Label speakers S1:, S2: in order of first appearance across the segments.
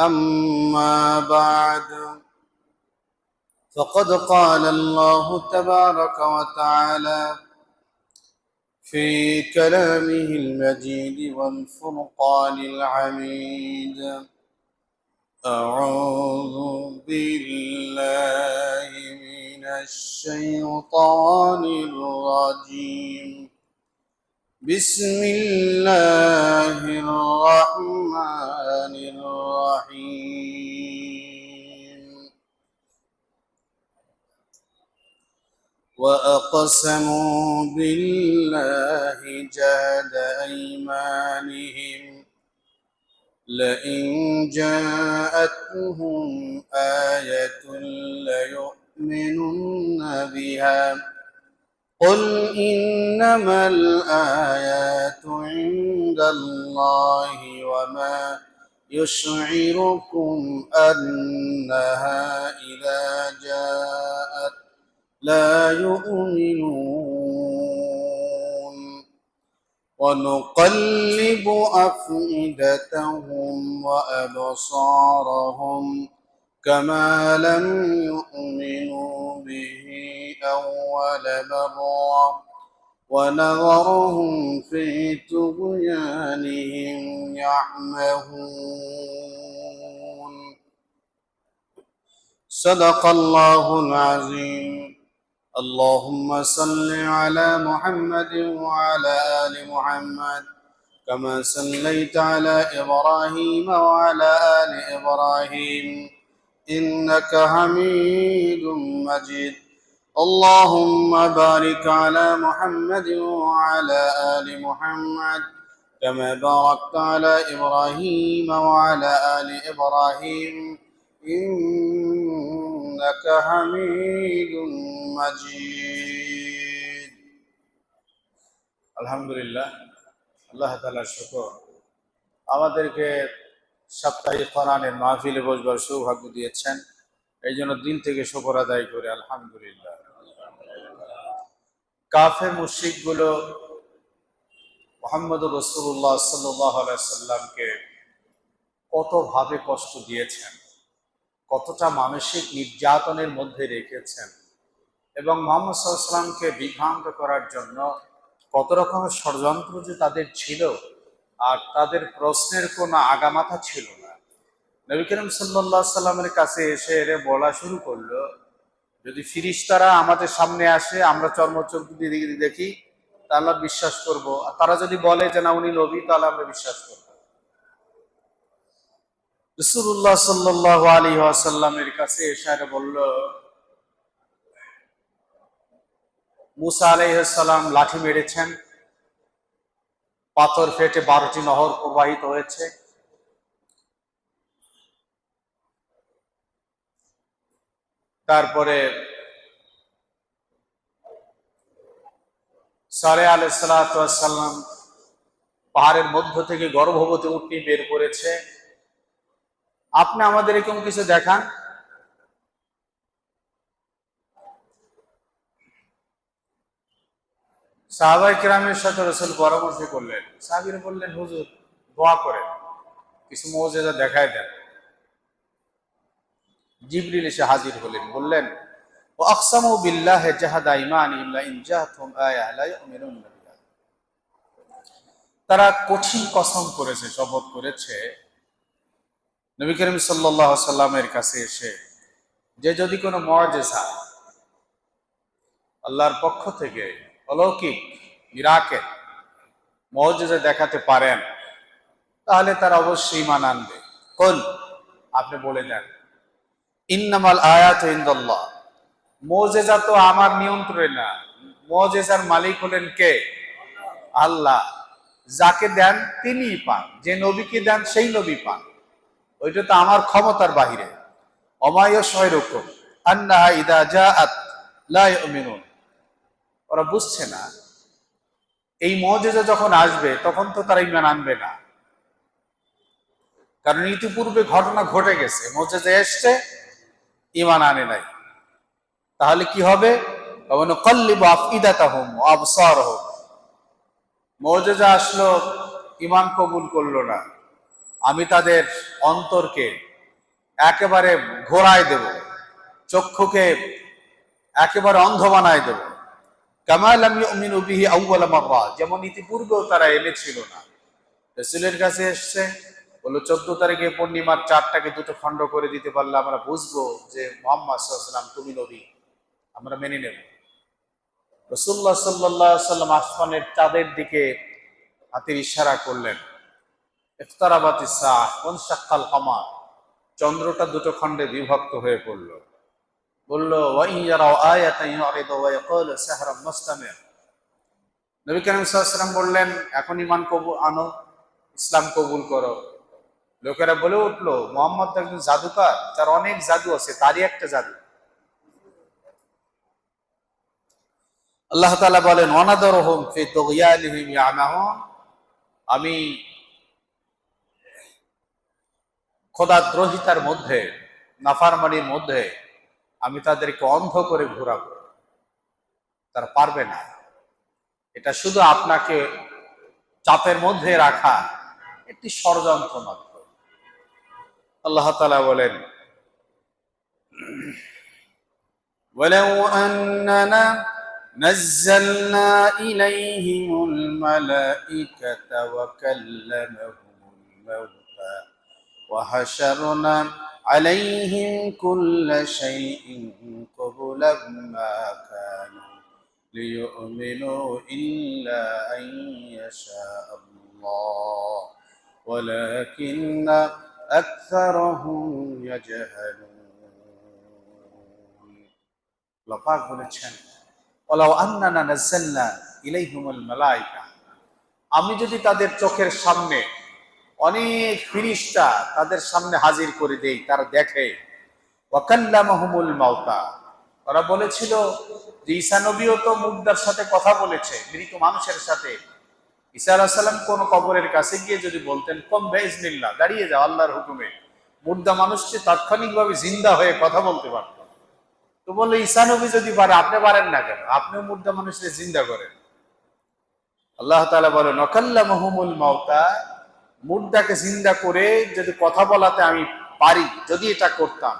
S1: أما بعد فقد قال الله تبارك وتعالى في كلامه المجيد والفرقان العميد أعوذ بالله من الشيطان الرجيم. بسم الله الرحمن الرحيم. وأقسموا بالله جهد أيمانهم. لئن جاءتهم آية ليؤمنن بها. قل إنما الآيات عند الله وما يشعركم أنها إذا جاءت لا يؤمنون ونقلب أفئدتهم وأبصارهم كما لم يؤمنوا به أول مرة ونظرهم في طغيانهم يعمهون صدق الله العظيم. اللهم صل على محمد وعلى آل محمد كما صليت على إبراهيم وعلى آل إبراهيم. إنك حميد مجيد اللهم بارك على محمد وعلى آل محمد كما باركت على إبراهيم وعلى آل إبراهيم إنك حميد مجيد الحمد لله আল্লাহ তালার শুকর আমাদেরকে সাপ্তাহিক কোরআনের মাহফিলে বসবার সৌভাগ্য দিয়েছেন। এই জন্য দিন থেকে শুকর আদায় করে আলহামদুলিল্লাহ। কাফেরগুলো মোহাম্মদ রসুল্লাহ সাল্লামকে কতভাবে কষ্ট দিয়েছেন, কতটা মানসিক নির্যাতনের মধ্যে রেখেছেন এবং মোহাম্মদ সাল্লামকে বিভ্রান্ত করার জন্য কত রকমের ষড়যন্ত্র যে তাদের ছিল আর তাদের প্রশ্নের কোনো আগামাথা ছিল না। নবী করিম সাল্লাহ সাল্লামের কাছে এসে এরে বলা শুরু করল, যদি ফিরিস্তারা আমাদের সামনে আসে, আমরা চর্মচোখ দিয়ে দেখি তাহলে বিশ্বাস করব। আর তারা যদি বলে যে না, উনি নবী, তাহলে আমরা বিশ্বাস করব। রসুল্লাহ সাল্লাহ আলী আসাল্লামের কাছে এসে বলল, মুসা আলাইসাল্লাম লাঠি মেরেছেন পাথর ফেটে বারোটি নহর প্রবাহিত হয়েছে। তারপরে সারে আলাইসাল্লাম পাহাড়ের মধ্য থেকে গর্ভবতী উঠনি বের করেছে। আপনি আমাদের এরকম কিছু দেখান? সাহাবাই কিরামের সাথে রসুল পরামর্শ করলেন। সাহাবির বললেন, হুজুর, দোয়া কিছু মৌজেদা দেখায় দেন। জিবরিল এসে হাজির হলেন, বললেন, ও বিল্লাহ জাহাদা ইমান তারা কঠিন কসম করেছে, শপথ করেছে। নবী করিম সাল্লাল্লাহু সাল্লামের কাছে এসে, যে যদি কোনো মজেসা আল্লাহর পক্ষ থেকে অলৌকিক মিরাকেল মৌজেজা দেখাতে পারেন, তাহলে তার অবশ্যই ইমান আনবে। কোন আপনি বলে দেন, ইন্নামাল আয়াত ইন্দল্লাহ। মোজেজা তো আমার নিয়ন্ত্রণে না। মোজেজার মালিক হলেন কে? আল্লাহ। যাকে দেন তিনিই পান। যে নবীকে দেন সেই নবী পান। ওইটা তো আমার ক্ষমতার বাহিরে। অমায় শয়রকম আন্নাহা ইদা যা জাআত লা ইউমিনুন। ওরা বুঝছে না। এই মজেজা যখন আসবে, তখন তো তারা ইমান আনবে না। কারণ ইতিপূর্বে ঘটনা ঘটে গেছে, মজেজা এসছে, ইমান আনে নাই। তাহলে কি হবে? কল্লিব হোম হোম মজেজা আসলো, ইমান কবুল করল না। আমি তাদের অন্তরকে একেবারে ঘোরায় দেব, চক্ষুকে একেবারে অন্ধ বানায় দেব। কামাল আমি অমিন উবিহি আউ্বাল মাররা। যেমন ইতিপূর্বেও তারা এনেছিল না। রসুলের কাছে এসছে, বলল, চোদ্দ তারিখে পূর্ণিমার চারটাকে দুটো খণ্ড করে দিতে পারলে আমরা বুঝব যে মোহাম্মদ সাল্লাম তুমি নবী। আমরা মেনে নেব। রসুল্লাহ সাল্লাহ সাল্লাম আসমানের চাঁদের দিকে হাতের ইশারা করলেন, ইফতারাবাতি সাহ কোন সাক্ষাল কমা চন্দ্রটা দুটো খণ্ডে বিভক্ত হয়ে পড়ল। বলল নবী করিম সাল্লাল্লাহু বললেন, এখন ইমান কবুল আনো, ইসলাম কবুল করো। লোকেরা বলে উঠল, মোহাম্মদ একজন জাদুকার, তার অনেক জাদু আছে, তারই একটা জাদু। আল্লাহ তাআলা বলেন, ওয়ানাদারহুম ফি তুগয়ানিহিম ইয়ামাহুন। আমি খোদাদ্রোহিতার মধ্যে, নাফারমানির মধ্যে আমি তাদেরকে অন্ধ করে ঘোরাবো তারা পারবে না এটা শুধু আপনাকে চাপের মধ্যে রাখা একটি ষড়যন্ত্র মাত্র আল্লাহ তালা বলেন ولو أننا نزلنا إليهم الملائكة وكلمهم الموتى وحشرنا عليهم كل شيء قبلا ما كانوا ليؤمنوا إلا أن يشاء الله ولكن أكثرهم يجهلون লপাক বলেছেন ওলাও আন্নানা নাজ্জালনা ইলাইহিমুল মালাইকা আমি যদি তাদের চোখের সামনে অনেক ফিরিস্তা তাদের সামনে হাজির করে দেই তারা দেখে। ওয়াকাল্লামাহুমুল মাওতা ওরা বলেছিল যে ঈসা নবীও তো মুগ্ধার সাথে কথা বলেছে, মৃত মানুষের সাথে। ঈসা সাল্লাম কোন কবরের কাছে গিয়ে যদি বলতেন, কম বেজনিল্লা দাঁড়িয়ে যাও আল্লাহর হুকুমে। মুর্দা মানুষটি তাৎক্ষণিকভাবে জিন্দা হয়ে কথা বলতে পারত। তো বলল, ঈসা নবী যদি পারে, আপনি পারেন না কেন? আপনিও মুর্দা মানুষকে জিন্দা করেন। আল্লাহ তাআলা বলেন নকাল্লা মহমুল মাউতা মুর্দাকে জিন্দা করে যদি কথা বলাতে আমি পারি, যদি এটা করতাম।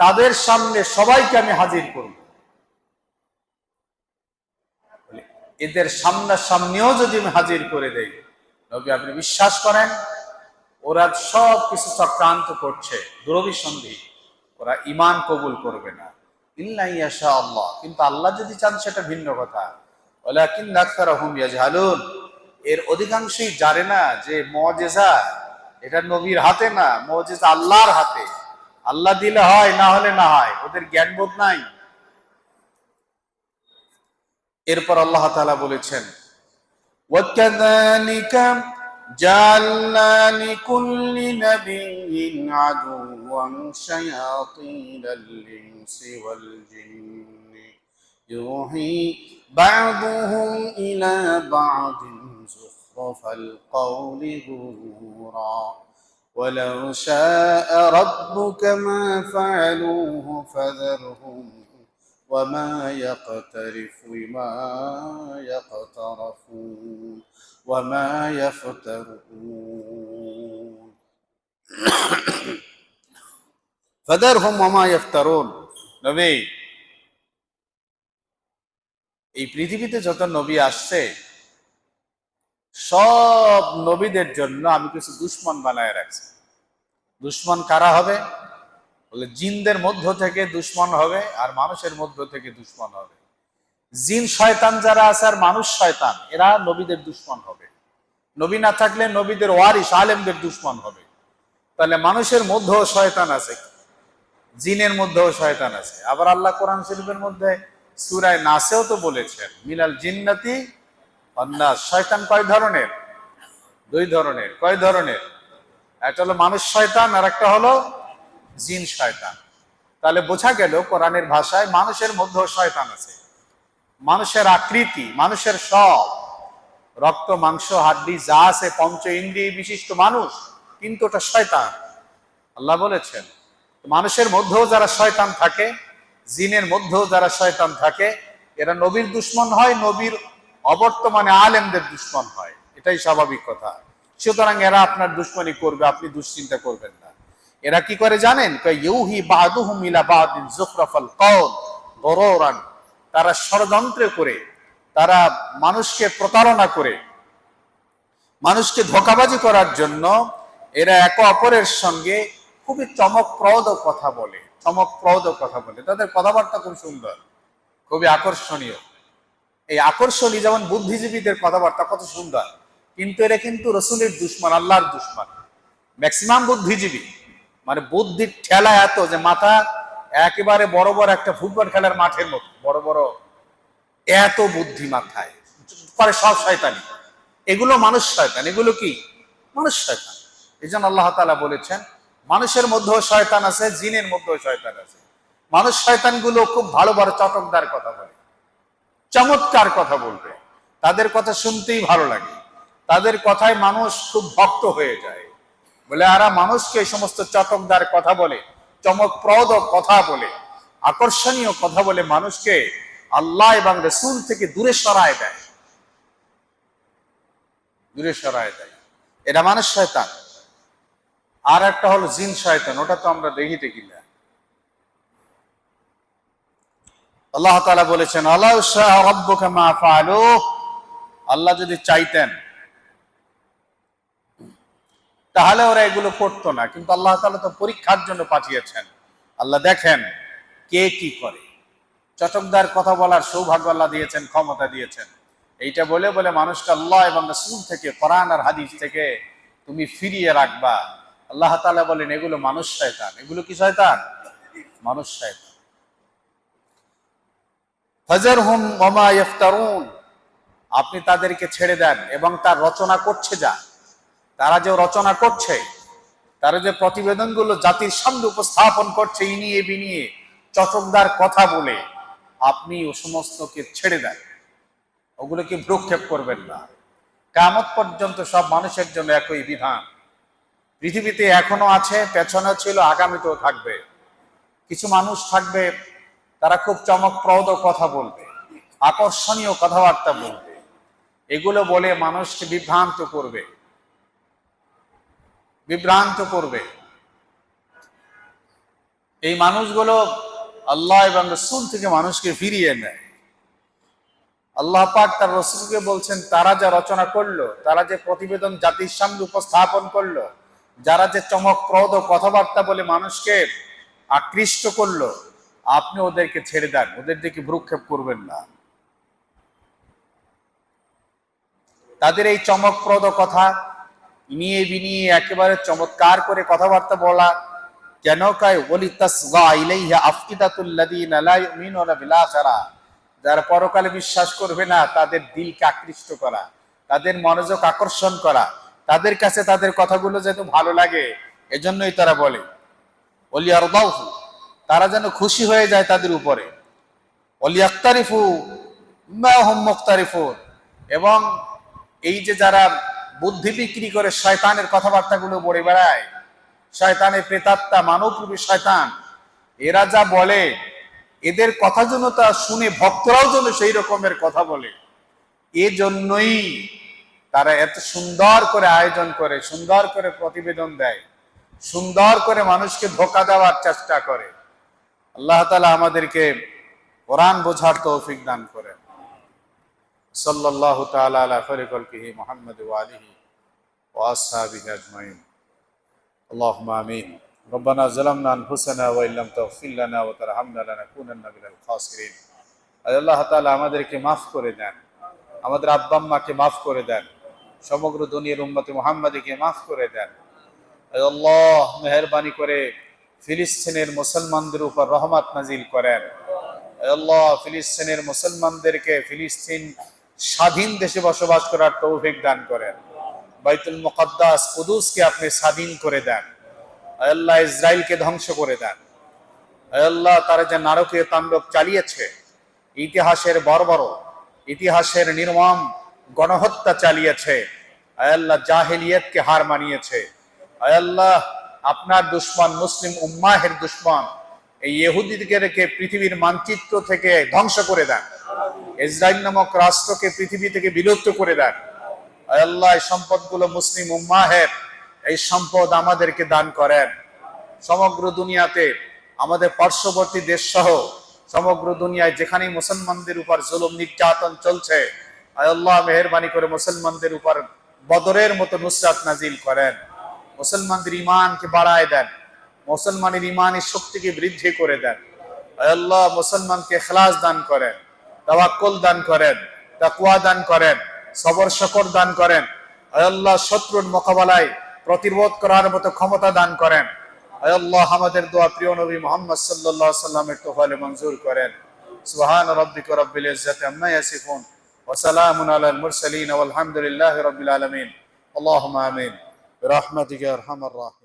S1: তাদের সামনে সবাইকে আমি হাজির করব। এদের সামনাসামনিও যদি আমি হাজির করে দেই, নবী আপনি বিশ্বাস করেন, ওরা সব কিছু চক্রান্ত করছে, দুরভিসন্ধি। ওরা ইমান কবুল করবে না। আল্লাহ কিন্তু আল্লাহ যদি চান, সেটা ভিন্ন কথা। এর অধিকাংশই জানে না যে মজেজা, এটা নবীর হাতে না, মজেজা আল্লাহর হাতে। আল্লাহ দিলে হয়, না হলে না হয়, ওদের জ্ঞান বোধ নাই। এরপর আল্লাহ বলেছেন جعلنا لكل نبي عدوا شياطين الإنس والجن. يوحي بعضهم إلى بعض زخرف القول غرورا. ولو شاء ربك ما فعلوه فذرهم وما يقترف ما يقترفون وما يفترون فذرهم وما يفترون নবী এই পৃথিবীতে যত নবী আসছে সব নবীদের জন্য আমি কিছু দুশ্মন বানায় রাখছি দুশ্মন কারা হবে বলে, জিনদের মধ্য থেকে দুশ্মন হবে আর মানুষের মধ্য থেকে দুশ্মন হবে। জিন শয়তান যারা আছে আর মানুষ শয়তান, এরা নবীদের দুশ্মন হবে। নবী না থাকলে নবীদের ওয়ারিস আলেমদের দুশ্মন হবে। তাহলে মানুষের মধ্যেও শয়তান আছে, জিনের মধ্যেও শয়তান আছে। আবার আল্লাহ কোরআন শরীফের মধ্যে সুরায় নাসেও তো বলেছেন, মিনাল জিন্নাতি অন্যাস শয়তান কয় ধরনের? দুই ধরনের। কয় ধরনের? একটা হলো মানুষ শয়তান আর একটা হলো জিন শয়তান। তাহলে বোঝা গেল কোরআনের ভাষায় মানুষের মধ্যেও শয়তান আছে। মানুষের আকৃতি, মানুষের সব। রক্ত, মাংস, হাড্ডি, যা আছে, পঞ্চ ইন্দ্রিয় বিশিষ্ট মানুষ, কিন্তু ওটা শয়তান। আল্লাহ বলেছেন, মানুষের মধ্যেও যারা শয়তান থাকে, জিনের মধ্যেও যারা শয়তান থাকে, এরা নবীর দুশ্মন হয়, নবীর অবর্তমানে আলেমদের দুশ্মন হয়। এটাই স্বাভাবিক কথা। সুতরাং এরা আপনার দুশ্মনী করবে, আপনি দুশ্চিন্তা করবেন এরা কি করে জানেন? বাহাদিন তারা ষড়যন্ত্র করে তারা মানুষকে প্রতারণা করে, মানুষকে ধোকাবাজি করার জন্য এরা একে অপরের সঙ্গে খুবই চমকপ্রদ কথা বলে, চমকপ্রদ কথা বলে। তাদের কথাবার্তা খুব সুন্দর, খুবই আকর্ষণীয়। এই আকর্ষণীয় যেমন বুদ্ধিজীবীদের কথাবার্তা কত সুন্দর, কিন্তু এরা কিন্তু রসুলের দুশ্মন, আল্লাহর দুশ্মন। ম্যাক্সিমাম বুদ্ধিজীবী। মানে বুদ্ধির ঠেলা এত যে মাথা একেবারে বড় বড় একটা ফুটবল খেলার মাঠের মতো, বড় বড় এত বুদ্ধি মাথায় করে সব শয়তানি। এগুলো মানুষ শয়তান, এগুলো কি? মানুষ শয়তান। এই জন্য আল্লাহ তালা বলেছেন, মানুষের মধ্যেও শয়তান আছে, জিনের মধ্যেও শয়তান আছে। মানুষ শয়তানগুলো খুব ভালো, বড়, চটকদার কথা বলে, চমৎকার কথা বলবে। তাদের কথা শুনতেই ভালো লাগে। তাদের কথায় মানুষ খুব ভক্ত হয়ে যায়। বলে, আরা মানুষকে এই সমস্ত চটকদার কথা বলে, চমকপ্রদ কথা বলে, আকর্ষণীয় কথা বলে মানুষকে আল্লাহ এবং রসুল থেকে দূরে সরায় দেয়। দূরে সরায় দেয়। এটা মানুষ শয়তান। আর একটা হলো জিন শয়তান, ওটা তো আমরা দেখি দেখি না। আল্লাহ তালা বলেছেন আল্লাহ আল্লাহ যদি চাইতেন তাহলে ওরা এগুলো করতো না। কিন্তু আল্লাহ তালা তো পরীক্ষার জন্য পাঠিয়েছেন। আল্লাহ দেখেন কে কি করে। চটকদার কথা বলার সৌভাগ্য আল্লাহ দিয়েছেন, ক্ষমতা দিয়েছেন। এইটা বলে বলে মানুষকে আল্লাহ এবং রসুল থেকে, কোরআন আর হাদিস থেকে তুমি ফিরিয়ে রাখবা। আল্লাহ তালা বলেন, এগুলো মানুষ শয়তান। এগুলো কি শয়তান? মানুষ শয়তান। ফজর হুম ওমা ইফতারুন। আপনি তাদেরকে ছেড়ে দেন এবং তার রচনা করছে যা। তারা যে রচনা করছে, তারা যে প্রতিবেদনগুলো জাতির সামনে উপস্থাপন করছে, ইনিয়ে বিনিয়ে চটকদার কথা বলে, আপনি ও সমস্তকে ছেড়ে দেন। ওগুলোকে ভ্রুক্ষেপ করবেন না। কামত পর্যন্ত সব মানুষের জন্য একই বিধান। পৃথিবীতে এখনও আছে, পেছনে ছিল, আগামীতেও থাকবে। কিছু মানুষ থাকবে, তারা খুব চমকপ্রদ কথা বলবে, আকর্ষণীয় কথাবার্তা বলবে। এগুলো বলে মানুষকে বিভ্রান্ত করবে। বিভ্রান্ত করবে। এই মানুষগুলো আল্লাহ এবং রসুল থেকে মানুষকে ফিরিয়ে নেয়। আল্লাহ পাক তার রসুলকে বলছেন, তারা যা রচনা করল, তারা যে প্রতিবেদন জাতির সামনে উপস্থাপন করল, যারা যে চমকপ্রদ কথাবার্তা বলে মানুষকে আকৃষ্ট করল, আপনি ওদেরকে ছেড়ে দেন, ওদের দিকে ভ্রুক্ষেপ করবেন না। তাদের এই চমকপ্রদ কথা নিয়ে বিনিয়ে একেবারে চমৎকার করে কথাবার্তা বলা, কেন কায়? ওলি তাসগা ইলাইহা আফকিদাতুল্লাযীনা লা ইউমিনুনা বিল আখিরা। যারা পরকালে বিশ্বাস করবে না, তাদের দিলকে আকৃষ্ট করা, তাদের মনোযোগ আকর্ষণ করা, তাদের কাছে তাদের কথাগুলো যেন ভালো লাগে, এজন্যই তারা বলে অলিয়ারদাউহু তারা যেন খুশি হয়ে যায় তাদের উপরে। অলিয়াক্তারিফু মা হুম মুখতারিফুন এবং এই যে যারা বুদ্ধি বিক্রি করে শয়তানের কথাবার্তাগুলো বলে বেড়ায়। শয়তানের প্রেতাত্মা, মানবরূপী শয়তান। এরা যা বলে, এদের কথা যেন তা শুনে ভক্তরাও যেন সেই রকমের কথা বলে। এজন্যই তারা এত সুন্দর করে আয়োজন করে, সুন্দর করে প্রতিবেদন দেয়, সুন্দর করে মানুষকে ধোকা দেওয়ার চেষ্টা করে। আল্লাহ তালা আমাদেরকে কোরআন বোঝার তৌফিক দান করেন। সাল্লাল্লাহু তাআলা আলা খলিকলকিহি মুহাম্মদ ওয়া আলিহি ওয়া আসহাবিহি আজমাইন اللهم آمين ربنا ظلمنا أنفسنا وإن لم تغفر لنا وترحمنا لنكونن من الخاسرين আয় আল্লাহ তাআলা আমাদেরকে মাফ করে দেন আমাদের আব্বা আম্মাকে মাফ করে দেন সমগ্র দুনিয়ার উম্মতে মুহাম্মাদীকে মাফ করে দেন আয় আল্লাহ মেহেরবানি করে ফিলিস্তিনের মুসলমানদের উপর রহমত নাজিল করেন আয় আল্লাহ ফিলিস্তিনের মুসলমানদেরকে ফিলিস্তিন স্বাধীন দেশে বসবাস করার তৌফিক দান করেন। বাইতুল মুকদ্দাস কুদুসকে আপনি স্বাধীন করে দেন। আল্লাহ ইসরায়েলকে ধ্বংস করে দেন। আল্লাহ তারা যে নারকীয় তাণ্ডব চালিয়েছে, ইতিহাসের বর্বর, ইতিহাসের নির্মম গণহত্যা চালিয়েছে আয় আল্লাহ জাহেলিয়তকে হার মানিয়েছে। আয় আল্লাহ আপনার দুশ্মন, মুসলিম উম্মাহের দুশ্মন, এই ইহুদিদেরকে পৃথিবীর মানচিত্র থেকে ধ্বংস করে দেন। ইসরায়েল নামক রাষ্ট্রকে পৃথিবী থেকে বিলুপ্ত করে দেন। আল্লাহ, এই সম্পদগুলো মুসলিম উম্মাহের, এই সম্পদ আমাদেরকে দান করেন। সমগ্র দুনিয়াতে আমাদের পার্শ্ববর্তী দেশ সহ সমগ্র দুনিয়ায় যেখানে মুসলমানদের উপর জুলুম, নির্যাতন চলছে আল্লাহ মেহরবানি করে মুসলমানদের উপর বদরের মতো নুসরাত নাজিল করেন। মুসলমানদের ইমানকে বাড়ায় দেন, মুসলমানের ইমানের শক্তিকে বৃদ্ধি করে দেন। আল্লাহ মুসলমানকে খেলাস দান করেন। তাওয়াক্কুল দান করেন তাকওয়া দান করেন সবর শকর দান করেন আয় আল্লাহ শত্রুর মোকাবেলায় প্রতিরোধ করার মতো ক্ষমতা দান করেন আয় আল্লাহ আমাদের দোয়া প্রিয় নবী মোহাম্মদ সাল্লাল্লাহু আলাইহি সাল্লামের তোফালে মঞ্জুর করেন সুবহান রাব্বিকা রাব্বিল ইজ্জাতি আম্মা ইয়াসিফুন ওয়া সালামুন আলাল মুরসালিন ওয়াল হামদুলিল্লাহি রাব্বিল আলামিন আল্লাহুম্মা আমিন برحمتك يا ارحم الراحمين